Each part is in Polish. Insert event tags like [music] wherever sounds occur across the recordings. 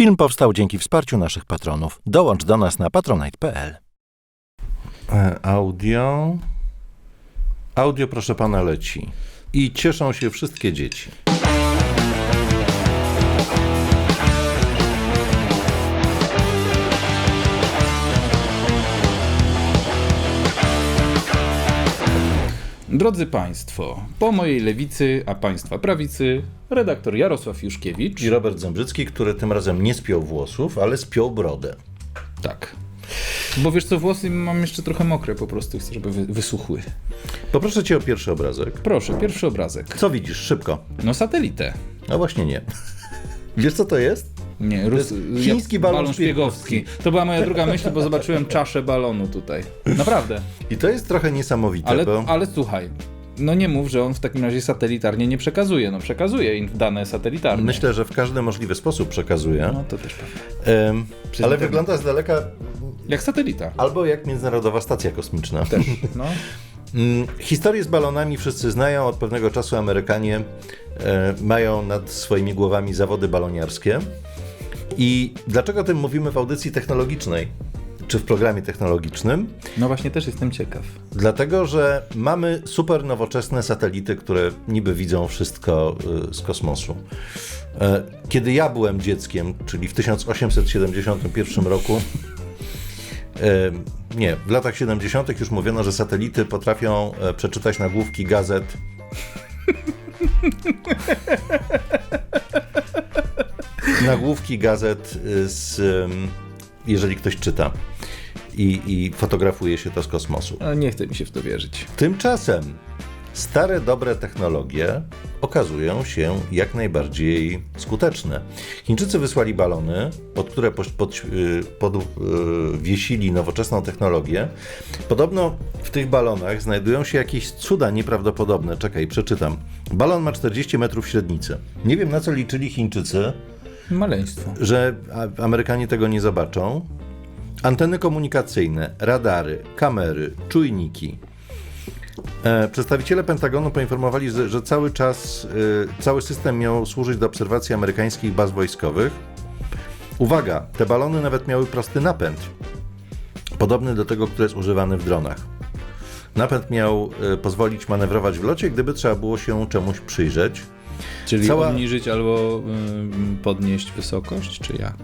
Film powstał dzięki wsparciu naszych patronów. Dołącz do nas na patronite.pl. E, Audio. Audio, proszę pana, leci. I cieszą się wszystkie dzieci. Drodzy Państwo, po mojej lewicy, a Państwa prawicy, redaktor Jarosław Juszkiewicz. I Robert Zembrzycki, który tym razem nie spiął włosów, ale spiął brodę. Tak. Bo wiesz co, włosy mam jeszcze trochę mokre po prostu, chcę, żeby wy- wysuchły. Poproszę cię o pierwszy obrazek. Proszę, pierwszy obrazek. Co widzisz? Szybko. No satelitę. No właśnie nie. Wiesz co to jest? Nie, Rus... chiński jak- balon szpiegowski. To była moja druga myśl, bo zobaczyłem czaszę balonu tutaj. Naprawdę. I to jest trochę niesamowite, Ale, bo... ale słuchaj, no nie mów, że on w takim razie satelitarnie nie przekazuje. No przekazuje im dane satelitarne. Myślę, że w każdy możliwy sposób przekazuje. No to też prawda. Ale wygląda z daleka Jak satelita. albo jak Międzynarodowa Stacja Kosmiczna. Też, no. [laughs] Mm, Historię z balonami wszyscy znają. Od pewnego czasu Amerykanie e, mają nad swoimi głowami zawody baloniarskie. I dlaczego o tym mówimy w audycji technologicznej, czy w programie technologicznym? No właśnie, też jestem ciekaw. Dlatego, że mamy super nowoczesne satelity, które niby widzą wszystko y, z kosmosu. E, Kiedy ja byłem dzieckiem, czyli w 1871 roku, e, nie, w latach 70. już mówiono, że satelity potrafią e, przeczytać nagłówki gazet. [laughs] nagłówki gazet y, z, jeżeli ktoś czyta i, i fotografuje się to z kosmosu. Ale nie chce mi się w to wierzyć. Tymczasem stare, dobre technologie okazują się jak najbardziej skuteczne. Chińczycy wysłali balony, pod które pod, pod, podwiesili nowoczesną technologię. Podobno w tych balonach znajdują się jakieś cuda nieprawdopodobne. Czekaj, przeczytam. Balon ma 40 metrów średnicy. Nie wiem na co liczyli Chińczycy, Maleństwo. że Amerykanie tego nie zobaczą. Anteny komunikacyjne, radary, kamery, czujniki. E, Przedstawiciele Pentagonu poinformowali, że, że cały czas e, cały system miał służyć do obserwacji amerykańskich baz wojskowych. Uwaga, te balony nawet miały prosty napęd, podobny do tego, który jest używany w dronach. Napęd miał e, pozwolić manewrować w locie, gdyby trzeba było się czemuś przyjrzeć. Czyli Cała- obniżyć albo ym, podnieść wysokość, czy jak?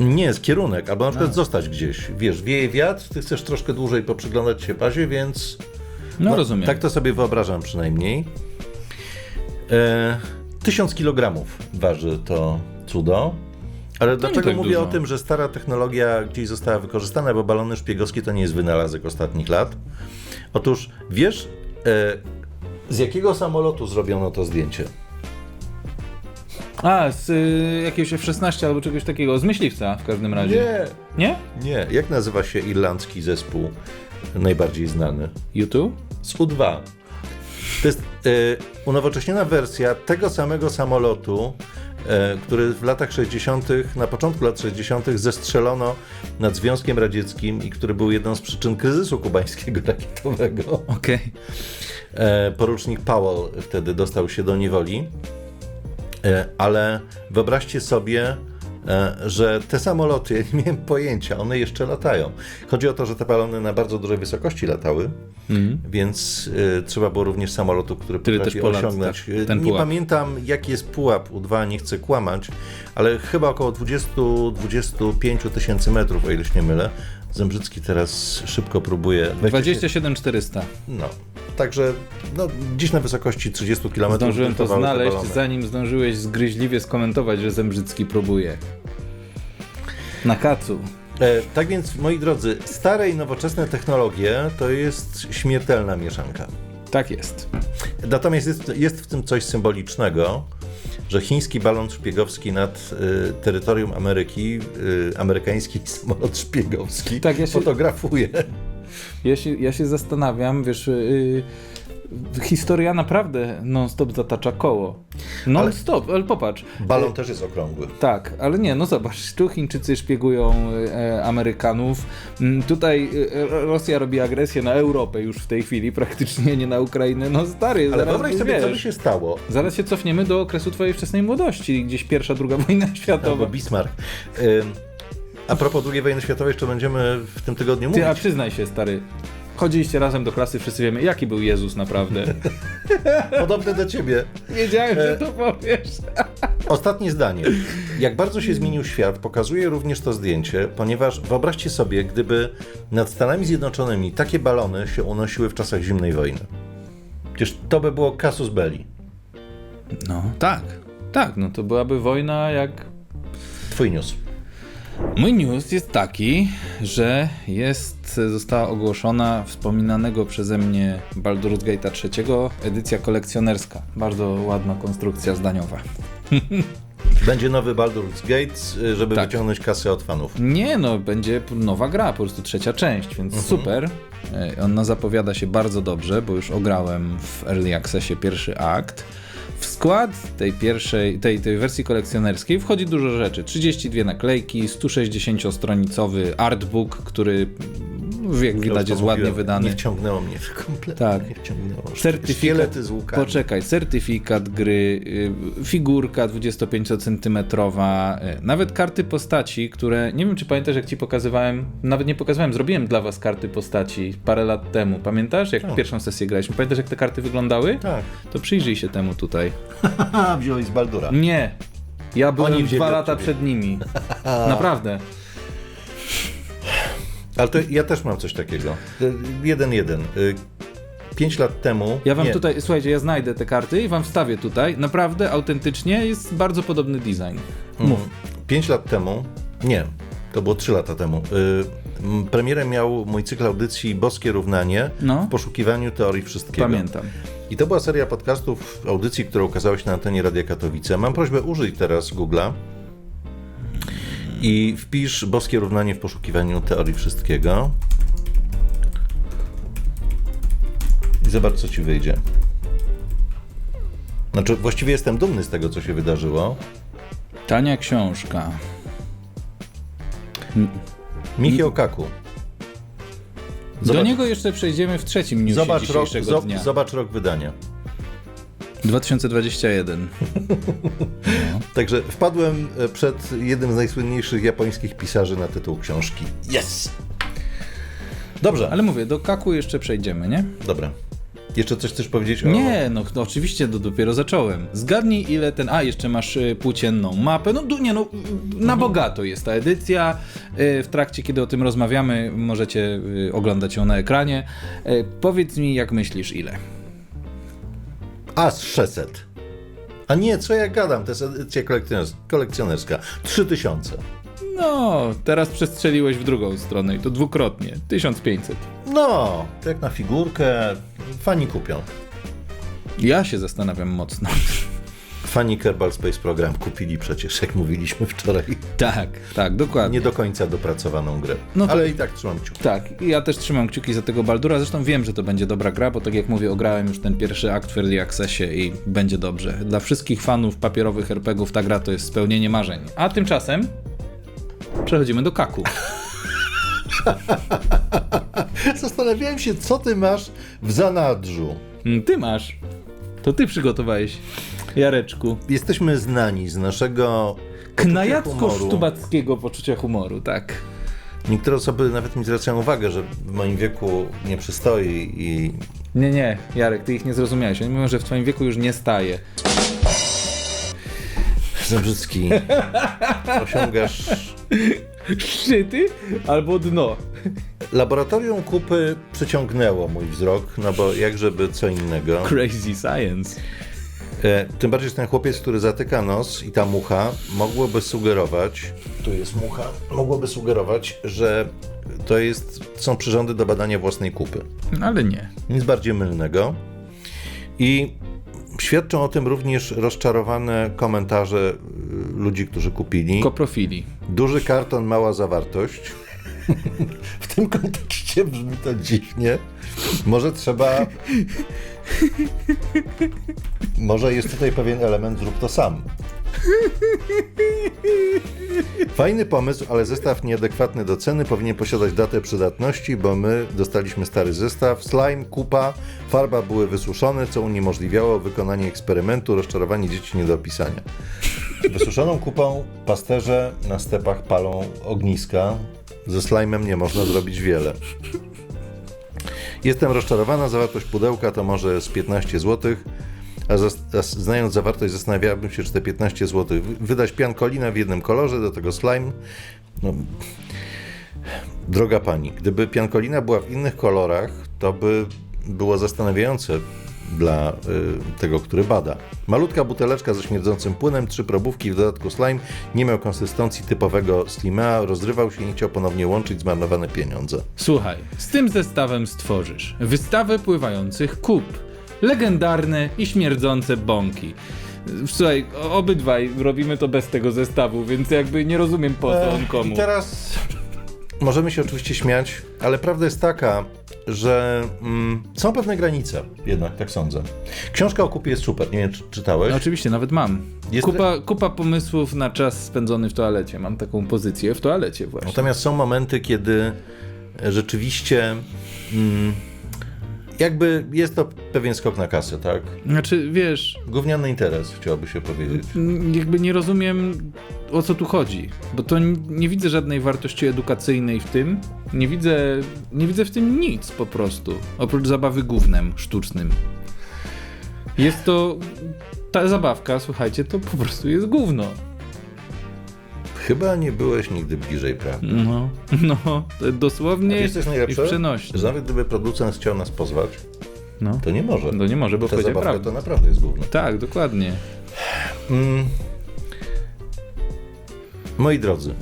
Nie, jest kierunek, albo na przykład zostać gdzieś. Wiesz, wieje wiatr, ty chcesz troszkę dłużej poprzyglądać się bazie, więc. No, rozumiem. Tak to sobie wyobrażam przynajmniej. E, tysiąc kilogramów waży to cudo. Ale dlaczego tak mówię dużo. o tym, że stara technologia gdzieś została wykorzystana, bo balony szpiegowskie to nie jest wynalazek ostatnich lat? Otóż wiesz, e, z jakiego samolotu zrobiono to zdjęcie? A, z y, jakiegoś F-16 albo czegoś takiego, z myśliwca w każdym razie. Nie? nie. Jak nazywa się irlandzki zespół najbardziej znany? YouTube? z U2. To jest e, unowocześniona wersja tego samego samolotu, e, który w latach 60., na początku lat 60. zestrzelono nad Związkiem Radzieckim i który był jedną z przyczyn kryzysu kubańskiego [laughs] rakietowego. Okej. E, porucznik Powell wtedy dostał się do niewoli. E, ale wyobraźcie sobie, e, że te samoloty, ja nie miałem pojęcia, one jeszcze latają. Chodzi o to, że te balony na bardzo dużej wysokości latały, więc e, trzeba było również samolotu, który Który potrafi Polacy, osiągnąć. tak, nie pamiętam, jaki jest pułap U2, nie chcę kłamać, ale chyba około 20-25 tysięcy metrów, o ile się nie mylę. Zembrzycki teraz szybko próbuje. 27 400. No, także no, dziś na wysokości 30 km. Zdążyłem to znaleźć, zanim zdążyłeś zgryźliwie skomentować, że Zembrzycki próbuje. Na kacu. E, tak więc, moi drodzy, stare i nowoczesne technologie to jest śmiertelna mieszanka. Tak jest. Natomiast jest, jest w tym coś symbolicznego, że chiński balon szpiegowski nad y, terytorium Ameryki, y, amerykański [laughs] samolot szpiegowski Tak, ja się- fotografuje. Ja się, ja się zastanawiam, wiesz, yy, historia naprawdę non-stop zatacza koło. Non-stop, ale... popatrz. Balon też jest okrągły. Tak, ale nie, no zobacz, tu Chińczycy szpiegują e, Amerykanów, Mm, tutaj e, Rosja robi agresję na Europę już w tej chwili, praktycznie nie na Ukrainę. No stary, Ale zaraz wyobraź sobie, co by się stało. Zaraz się cofniemy do okresu twojej wczesnej młodości, gdzieś pierwsza, druga wojna Albo światowa. Bismarck. Ym, A propos II wojny światowej, jeszcze będziemy w tym tygodniu mówić. Ty, a przyznaj się, stary, chodziliście razem do klasy, wszyscy wiemy, jaki był Jezus naprawdę. [laughs] Podobne do ciebie. Wiedziałem, że to powiesz. Ostatnie zdanie. Jak bardzo się zmienił świat, pokazuje również to zdjęcie, ponieważ wyobraźcie sobie, gdyby nad Stanami Zjednoczonymi takie balony się unosiły w czasach zimnej wojny. Przecież to by było casus belli. No, tak, tak, no to byłaby wojna jak Twój news. Mój news jest taki, że jest, została ogłoszona wspominanego przeze mnie Baldur's Gate'a trzeciego edycja kolekcjonerska. Bardzo ładna konstrukcja zdaniowa. [laughs] Będzie nowy Baldur's Gate, żeby Tak. wyciągnąć kasę od fanów. Nie no, będzie nowa gra, po prostu trzecia część, więc super. E, Ona zapowiada się bardzo dobrze, bo już ograłem w Early Accessie pierwszy akt. W skład tej pierwszej, tej, tej wersji kolekcjonerskiej wchodzi dużo rzeczy. 32 naklejki, 160-stronicowy artbook, który jak widać jest ładnie wydany. Nie wciągnęło mnie kompletnie. Tak. Nie wciągnęło. Certyfikat. Z łukami. Poczekaj, certyfikat gry, y, figurka 25-centymetrowa, y, nawet karty postaci, które nie wiem, czy pamiętasz, jak ci pokazywałem, nawet nie pokazywałem, zrobiłem dla was karty postaci parę lat temu. Pamiętasz, jak Tak. pierwszą sesję graliśmy? Pamiętasz, jak te karty wyglądały? Tak. To przyjrzyj się temu tutaj. [laughs] Wziąłeś z Baldura. Nie. Ja byłem dwa lata ciebie. przed nimi. [laughs] Naprawdę. Ale to ja też mam coś takiego. Jeden, jeden. Y, Pięć lat temu... Ja wam nie, tutaj, słuchajcie, ja znajdę te karty i wam wstawię tutaj. Naprawdę, autentycznie jest bardzo podobny design. Mów. Mm, Pięć lat temu, nie, to było trzy lata temu, y, m, premierę miał mój cykl audycji Boskie Równanie No. w poszukiwaniu teorii wszystkiego. Pamiętam. I to była seria podcastów, audycji, która ukazała się na antenie Radia Katowice. Mam prośbę, użyj teraz Google'a i wpisz Boskie Równanie w poszukiwaniu teorii wszystkiego. I zobacz, co ci wyjdzie. Znaczy, właściwie jestem dumny z tego, co się wydarzyło. Tania książka. Michio Kaku. Do Zobacz- niego jeszcze przejdziemy w trzecim newsie Zobacz rok, dzisiejszego dnia. zobacz rok wydania. 2021. [laughs] Także wpadłem e, przed jednym z najsłynniejszych japońskich pisarzy na tytuł książki. Yes! Dobrze, Ale mówię, do Kaku jeszcze przejdziemy, nie? dobra. Jeszcze coś chcesz powiedzieć o... Nie, no, no oczywiście to dopiero zacząłem. Zgadnij ile ten... A, jeszcze masz y, płócienną mapę. No du- nie no, na bogato jest ta edycja. Y, w trakcie, kiedy o tym rozmawiamy, możecie y, oglądać ją na ekranie. Powiedz mi, jak myślisz, ile? A, z 600. A nie, co ja gadam, to jest edycja kolekcjoners- kolekcjonerska. 3000. No, teraz przestrzeliłeś w drugą stronę i to dwukrotnie. 1500. No, jak na figurkę, fani kupią. Ja się zastanawiam mocno. Fani Kerbal Space Program kupili przecież, jak mówiliśmy wczoraj, tak, tak, dokładnie. nie do końca dopracowaną grę. No to- Ale i tak trzymam kciuki. Tak, ja też trzymam kciuki za tego Baldura, zresztą wiem, że to będzie dobra gra, bo tak jak mówię, ograłem już ten pierwszy akt w Early Accessie i będzie dobrze. Dla wszystkich fanów papierowych RPGów ta gra to jest spełnienie marzeń. A tymczasem przechodzimy do kaku. [laughs] Zastanawiałem się, co ty masz w zanadrzu. Mm, Ty masz. To ty przygotowałeś, Jareczku. Jesteśmy znani z naszego poczucia humoru. Knajacko-sztubackiego poczucia humoru, tak. Niektóre osoby nawet mi zwracają uwagę, że w moim wieku nie przystoi i Nie, nie, Jarek, ty ich nie zrozumiałeś. Oni mówią, że w twoim wieku już nie staje. Zembrzycki [laughs] osiągasz... Szczyty albo dno. Laboratorium kupy przyciągnęło mój wzrok, no bo jakżeby co innego. Crazy science. E, tym bardziej, że ten chłopiec, który zatyka nos i ta mucha, mogłoby sugerować, tu jest mucha, mogłoby sugerować, że to jest, są przyrządy do badania własnej kupy. Ale nie. Nic bardziej mylnego. I świadczą o tym również rozczarowane komentarze y, ludzi, którzy kupili. Koprofili. Duży karton, mała zawartość. [laughs] w tym kontekście brzmi to dziwnie. Może trzeba [laughs] [laughs] Może jest tutaj pewien element zrób to sam. Fajny pomysł, ale zestaw nieadekwatny do ceny powinien posiadać datę przydatności, bo my dostaliśmy stary zestaw. Slime, kupa, farba były wysuszone, co uniemożliwiało wykonanie eksperymentu, rozczarowanie dzieci nie do opisania. Wysuszoną kupą pasterze na stepach palą ogniska. Ze slajmem nie można zrobić wiele. Jestem rozczarowana, zawartość pudełka to może z 15 zł, a, zas- a znając zawartość zastanawiałabym się, czy te 15 zł wy- wydać piankolina w jednym kolorze, do tego slime. No, droga pani, gdyby piankolina była w innych kolorach, to by było zastanawiające dla y, tego, który bada. Malutka buteleczka ze śmierdzącym płynem, trzy probówki, w dodatku slime, nie miał konsystencji typowego slimea, rozrywał się i nie chciał ponownie łączyć zmarnowane pieniądze. Słuchaj, z tym zestawem stworzysz wystawę pływających kup, legendarne i śmierdzące bąki. Słuchaj, obydwaj robimy to bez tego zestawu, więc jakby nie rozumiem po co on E, komu. I teraz możemy się oczywiście śmiać, ale prawda jest taka, że mm, są pewne granice, jednak tak sądzę. Książka o kupie jest super, nie wiem czy czytałeś. No, oczywiście, nawet mam. Jest- Kupa, kupa pomysłów na czas spędzony w toalecie. Mam taką pozycję w toalecie właśnie. Natomiast są momenty, kiedy rzeczywiście mm, jakby jest to pewien skok na kasę, tak? Znaczy, wiesz, Gówniany interes, chciałoby się powiedzieć. jakby nie rozumiem o co tu chodzi, bo to nie widzę żadnej wartości edukacyjnej w tym. Nie widzę, nie widzę w tym nic po prostu, oprócz zabawy gównem sztucznym. Jest to ta zabawka, słuchajcie, to po prostu jest gówno. Chyba nie byłeś nigdy bliżej prawdy. No, [laughs] no, to dosłownie Wiesz, jest i najlepsze? w przenośni. Że nawet gdyby producent chciał nas pozwać, No, to nie może. no nie może, bo Ta powiedział zabawka prawdę. to naprawdę jest gówno. Tak, dokładnie. Mm. Moi drodzy,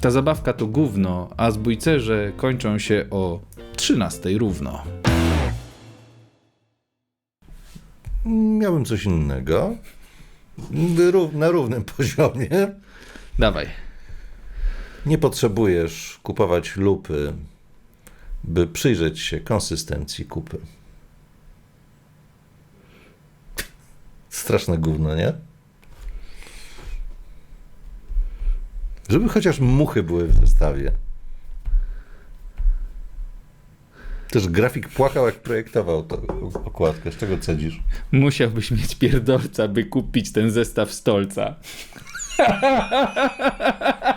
Ta zabawka to gówno, a zbójcerze kończą się o 13 równo. miałem coś innego. Na równym [laughs] poziomie. Dawaj. Nie potrzebujesz kupować lupy, by przyjrzeć się konsystencji kupy. [laughs] Straszne gówno, nie? Żeby chociaż muchy były w zestawie. Też grafik płakał, jak projektował tę okładkę. Z czego cedzisz? Musiałbyś mieć pierdolca, by kupić ten zestaw stolca. [laughs]